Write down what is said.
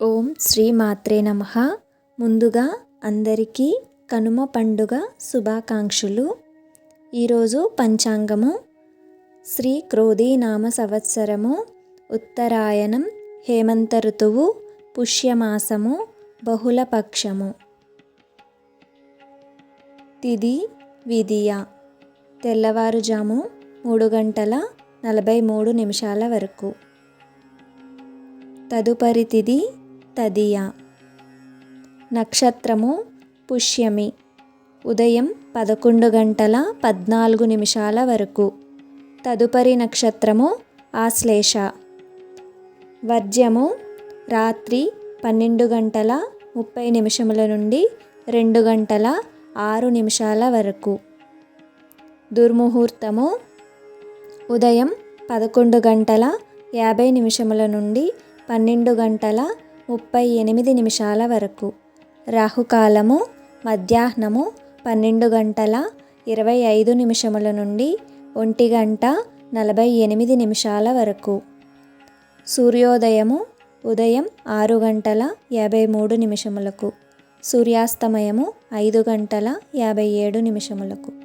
ఓం శ్రీ మాత్రే నమ. ముందుగా అందరికీ కనుమ పండుగ శుభాకాంక్షలు. ఈరోజు పంచాంగము శ్రీ క్రోధీ నామ సంవత్సరము ఉత్తరాయణం హేమంత ఋతువు పుష్యమాసము బహుళపక్షము. తిది విధియ తెల్లవారుజాము మూడు గంటల నలభై మూడు నిమిషాల వరకు. తదుపరి తిది తదియ. నక్షత్రము పుష్యమి. ఉదయం పదకొండు గంటల పద్నాలుగు నిమిషాల వరకు. తదుపరి నక్షత్రము ఆశ్లేష. వర్జ్యము రాత్రి పన్నెండు గంటల ముప్పై నిమిషముల నుండి రెండు గంటల ఆరు నిమిషాల వరకు. దుర్ముహూర్తము ఉదయం పదకొండు గంటల యాభై నిమిషముల నుండి పన్నెండు గంటల ముప్పై ఎనిమిది నిమిషాల వరకు. రాహుకాలము మధ్యాహ్నము పన్నెండు గంటల ఇరవై ఐదు నిమిషముల నుండి ఒంటి గంట నలభై ఎనిమిది నిమిషాల వరకు. సూర్యోదయము ఉదయం ఆరు గంటల యాభై మూడు నిమిషములకు. సూర్యాస్తమయము ఐదు గంటల యాభై ఏడు నిమిషములకు.